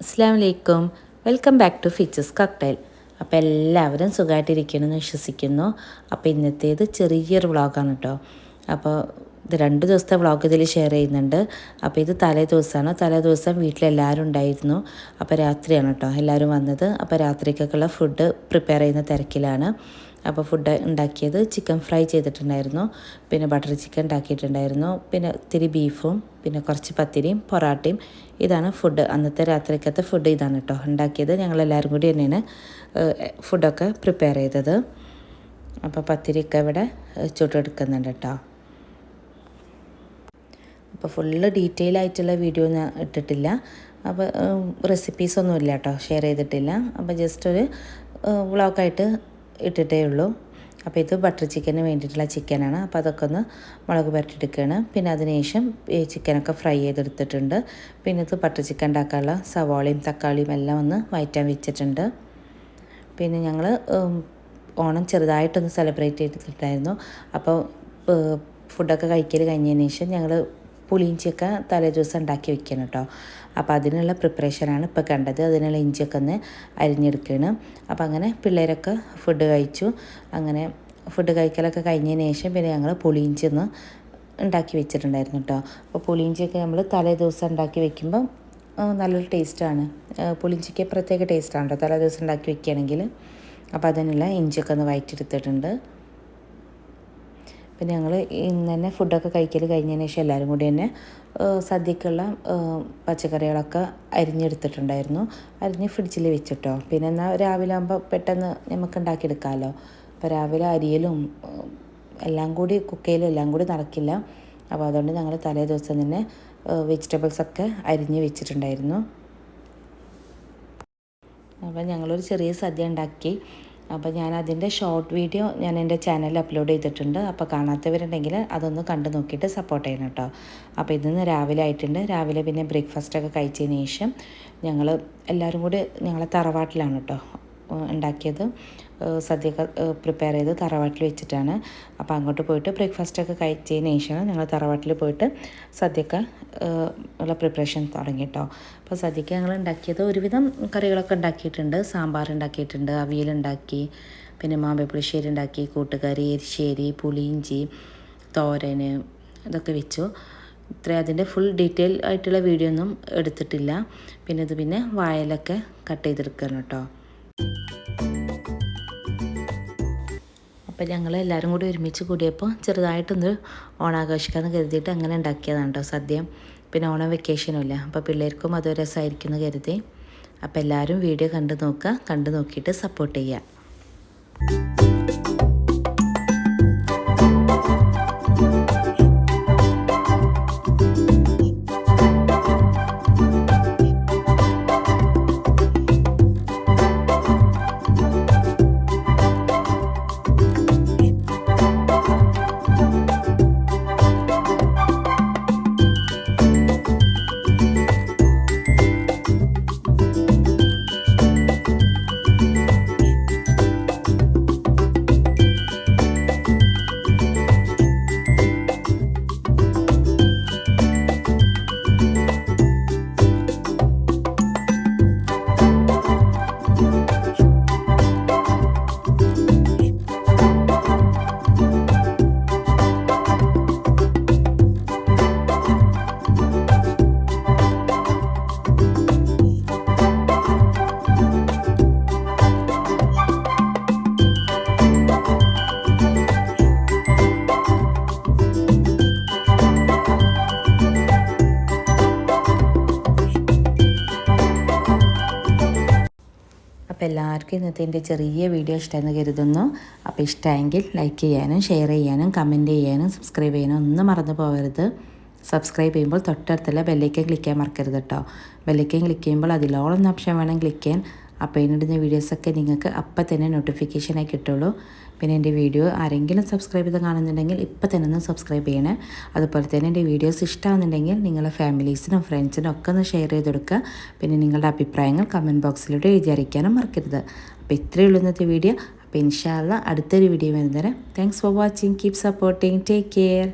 അസ്സാം വലൈക്കും welcome back to fishes cocktail അപ്പോൾ എല്ലാവരും സുഖമായിട്ടിരിക്കണമെന്ന് വിശ്വസിക്കുന്നു. അപ്പോൾ ഇന്നത്തേത് ചെറിയൊരു വ്ളോഗാണ് കേട്ടോ അപ്പോൾ ഇത് രണ്ട് ദിവസത്തെ വ്ളോഗ് ഇതിൽ ഷെയർ ചെയ്യുന്നുണ്ട്. അപ്പോൾ ഇത് തലേ ദിവസമാണ്. തലേ ദിവസം വീട്ടിലെല്ലാവരും ഉണ്ടായിരുന്നു. അപ്പോൾ രാത്രിയാണ് കേട്ടോ എല്ലാവരും വന്നത്. അപ്പോൾ രാത്രിക്കൊക്കെയുള്ള ഫുഡ് പ്രിപ്പയർ ചെയ്യുന്ന തിരക്കിലാണ്. അപ്പോൾ ഫുഡ് ഉണ്ടാക്കിയത് ചിക്കൻ ഫ്രൈ ചെയ്തിട്ടുണ്ടായിരുന്നു. പിന്നെ ബട്ടർ ചിക്കൻ ഉണ്ടാക്കിയിട്ടുണ്ടായിരുന്നു. പിന്നെ ഇത്തിരി ബീഫും പിന്നെ കുറച്ച് പത്തിരിയും പൊറാട്ടയും. ഇതാണ് ഫുഡ് അന്നത്തെ രാത്രിക്കത്തെ ഫുഡ് ഇതാണ് കേട്ടോ ഉണ്ടാക്കിയത്. ഞങ്ങളെല്ലാവരും കൂടി തന്നെയാണ് ഫുഡൊക്കെ പ്രിപ്പയർ ചെയ്തത്. അപ്പോൾ പത്തിരിയൊക്കെ ഇവിടെ ചുട്ടെടുക്കുന്നുണ്ട് കേട്ടോ. അപ്പോൾ ഫുള്ള് ഡീറ്റെയിൽ ആയിട്ടുള്ള വീഡിയോ ഞാൻ ഇട്ടിട്ടില്ല. അപ്പോൾ റെസിപ്പീസൊന്നും ഇല്ല കേട്ടോ ഷെയർ ചെയ്തിട്ടില്ല. അപ്പോൾ ജസ്റ്റ് ഒരു വ്ളോഗായിട്ട് ഇട്ടിട്ടേ ഉള്ളൂ. അപ്പോൾ ഇത് ബട്ടർ ചിക്കന് വേണ്ടിയിട്ടുള്ള ചിക്കനാണ് അപ്പോൾ അതൊക്കെ ഒന്ന് മുളക് പുരട്ടിയെടുക്കുകയാണ്. പിന്നെ അതിനുശേഷം ഈ ചിക്കനൊക്കെ ഫ്രൈ ചെയ്തെടുത്തിട്ടുണ്ട്. പിന്നെ ഇത് ബട്ടർ ചിക്കൻ ഉണ്ടാക്കാനുള്ള സവാളയും തക്കാളിയും എല്ലാം ഒന്ന് വയറ്റാൻ വെച്ചിട്ടുണ്ട്. പിന്നെ ഞങ്ങൾ ഓണം ചെറുതായിട്ടൊന്ന് സെലിബ്രേറ്റ് ചെയ്തിട്ടുണ്ടായിരുന്നു. അപ്പോൾ ഫുഡൊക്കെ കഴിക്കൽ കഴിഞ്ഞതിന് ശേഷം ഞങ്ങൾ പുളിയിഞ്ചിയൊക്കെ തലേ ദിവസം ഉണ്ടാക്കി വെക്കണം കേട്ടോ. അപ്പോൾ അതിനുള്ള പ്രിപ്പറേഷനാണ് ഇപ്പോൾ കണ്ടത്. അതിനുള്ള ഇഞ്ചിയൊക്കെ ഒന്ന് അരിഞ്ഞെടുക്കുകയാണ്. അപ്പോൾ അങ്ങനെ പിള്ളേരൊക്കെ ഫുഡ് കഴിച്ചു. അങ്ങനെ ഫുഡ് കഴിക്കലൊക്കെ കഴിഞ്ഞതിന് ശേഷം പിന്നെ ഞങ്ങൾ പുളിയിഞ്ചി ഒന്ന് ഉണ്ടാക്കി വെച്ചിട്ടുണ്ടായിരുന്നു കേട്ടോ. അപ്പോൾ പുളിയിഞ്ചിയൊക്കെ നമ്മൾ തലേ ദിവസം ഉണ്ടാക്കി വെക്കുമ്പം നല്ലൊരു ടേസ്റ്റാണ് പുളിഞ്ചിക്ക് പ്രത്യേക ടേസ്റ്റാണ് കേട്ടോ. തലേ ദിവസം ഉണ്ടാക്കി വെക്കുകയാണെങ്കിൽ. അപ്പോൾ അതിനുള്ള ഇഞ്ചിയൊക്കെ ഒന്ന് വയറ്റെടുത്തിട്ടുണ്ട് പിന്നെ ഞങ്ങൾ ഇന്ന് തന്നെ ഫുഡൊക്കെ കഴിക്കൽ കഴിഞ്ഞതിന് ശേഷം എല്ലാവരും കൂടി തന്നെ സദ്യക്കുള്ള പച്ചക്കറികളൊക്കെ അരിഞ്ഞെടുത്തിട്ടുണ്ടായിരുന്നു. അരിഞ്ഞ് ഫ്രിഡ്ജിൽ വെച്ചിട്ടോ. പിന്നെ എന്നാൽ രാവിലെ ആകുമ്പോൾ പെട്ടെന്ന് നമുക്ക് ഉണ്ടാക്കിയെടുക്കാമല്ലോ അപ്പോൾ രാവിലെ അരിയലും എല്ലാം കൂടി കുക്ക് ചെയ്യലും എല്ലാം കൂടി നടക്കില്ല. അപ്പോൾ അതുകൊണ്ട് ഞങ്ങൾ തലേ ദിവസം തന്നെ വെജിറ്റബിൾസൊക്കെ അരിഞ്ഞ് വെച്ചിട്ടുണ്ടായിരുന്നു. അപ്പോൾ ഞങ്ങളൊരു ചെറിയ സദ്യ ഉണ്ടാക്കി. അപ്പോൾ ഞാൻ അതിന്റെ ഷോർട്ട് വീഡിയോ ഞാൻ എന്റെ ചാനലിൽ അപ്ലോഡ് ചെയ്തിട്ടുണ്ട്. അപ്പോൾ കാണാത്തവരുണ്ടെങ്കിൽ അതൊന്ന് കണ്ടു നോക്കിയിട്ട് സപ്പോർട്ട് ചെയ്യണം കേട്ടോ. അപ്പോൾ ഇതിന്ന് രാവിലെ ആയിട്ടുണ്ട്. രാവിലെ പിന്നെ ബ്രേക്ക്ഫാസ്റ്റൊക്കെ കഴിച്ചതിന് ശേഷം ഞങ്ങൾ എല്ലാവരും കൂടി ഞങ്ങളെ തറവാട്ടിലാണ് കേട്ടോ. ഉണ്ടാക്കിയത് സദ്യയൊക്കെ പ്രിപ്പയർ ചെയ്ത് തറവാട്ടിൽ വെച്ചിട്ടാണ്. അപ്പോൾ അങ്ങോട്ട് പോയിട്ട് ബ്രേക്ക്ഫാസ്റ്റൊക്കെ കഴിച്ചതിന് ശേഷമാണ് ഞങ്ങൾ തറവാട്ടിൽ പോയിട്ട് സദ്യക്ക് ഉള്ള പ്രിപ്പറേഷൻ തുടങ്ങി കേട്ടോ അപ്പോൾ സദ്യക്ക് ഞങ്ങൾ ഉണ്ടാക്കിയത് ഒരുവിധം കറികളൊക്കെ ഉണ്ടാക്കിയിട്ടുണ്ട്. സാമ്പാർ ഉണ്ടാക്കിയിട്ടുണ്ട് അവിയലുണ്ടാക്കി പിന്നെ മാമ്പിപ്പുളിശ്ശേരി ഉണ്ടാക്കി കൂട്ടുകറി എരിശ്ശേരി പുളിയിഞ്ചി തോരന് ഇതൊക്കെ വെച്ചു. ഇത്ര അതിന്റെ ഫുൾ ഡീറ്റെയിൽ ആയിട്ടുള്ള വീഡിയോ ഒന്നും എടുത്തിട്ടില്ല. പിന്നെ ഇത് പിന്നെ വായലൊക്കെ കട്ട് ചെയ്തെടുക്കണം കേട്ടോ അപ്പം ഞങ്ങൾ എല്ലാവരും കൂടി ഒരുമിച്ച് കൂടിയപ്പോൾ ചെറുതായിട്ടൊന്ന് ഓണാഘോഷിക്കാമെന്ന് കരുതിയിട്ട് അങ്ങനെ ഉണ്ടാക്കിയതാണ് കേട്ടോ സദ്യ. പിന്നെ ഓണം വെക്കേഷനും ഇല്ല. അപ്പോൾ പിള്ളേർക്കും അത് രസമായിരിക്കും എന്ന് കരുതി. അപ്പോൾ എല്ലാവരും വീഡിയോ കണ്ടു നോക്കുക. കണ്ടു നോക്കിയിട്ട് സപ്പോർട്ട് ചെയ്യുക. അപ്പോൾ എല്ലാവർക്കും ഇന്നത്തെ എന്റെ ചെറിയ വീഡിയോ ഇഷ്ടമെന്ന് കരുതുന്നു. അപ്പോൾ ഇഷ്ടമെങ്കിൽ ലൈക്ക് ചെയ്യാനും ഷെയർ ചെയ്യാനും കമന്റ് ചെയ്യാനും സബ്സ്ക്രൈബ് ചെയ്യാനും ഒന്നും മറന്നു പോകരുത്. സബ്സ്ക്രൈബ് ചെയ്യുമ്പോൾ തൊട്ടടുത്തുള്ള ബെല്ലൈക്കൻ ക്ലിക്ക് ചെയ്യാൻ മറക്കരുത് കേട്ടോ ബെല്ലൈക്കൻ ക്ലിക്ക് ചെയ്യുമ്പോൾ അതിലോളം ഓപ്ഷൻ വേണം ക്ലിക്ക് ചെയ്യാൻ. അപ്പോൾ ഇതിനിടുന്ന വീഡിയോസൊക്കെ നിങ്ങൾക്ക് അപ്പം തന്നെ നോട്ടിഫിക്കേഷനായി കിട്ടുള്ളൂ. പിന്നെ എന്റെ വീഡിയോ ആരെങ്കിലും സബ്സ്ക്രൈബ് ചെയ്ത് കാണുന്നുണ്ടെങ്കിൽ ഇപ്പം തന്നെ ഒന്ന് സബ്സ്ക്രൈബ് ചെയ്യണേ. അതുപോലെ തന്നെ എന്റെ വീഡിയോസ് ഇഷ്ടമാകുന്നുണ്ടെങ്കിൽ നിങ്ങളുടെ ഫാമിലീസിനും ഫ്രണ്ട്സിനും ഒക്കെ ഒന്ന് ഷെയർ ചെയ്ത് കൊടുക്കുക. പിന്നെ നിങ്ങളുടെ അഭിപ്രായങ്ങൾ കമന്റ് ബോക്സിലൂടെ എഴുതി അറിയിക്കാനും മറക്കരുത്. അപ്പോൾ ഇത്രയേ ഉള്ളൂ ഇന്നത്തെ വീഡിയോ. അപ്പോൾ ഇൻഷാല്ല അടുത്തൊരു video വരുന്നേരം thanks for watching keep supporting take care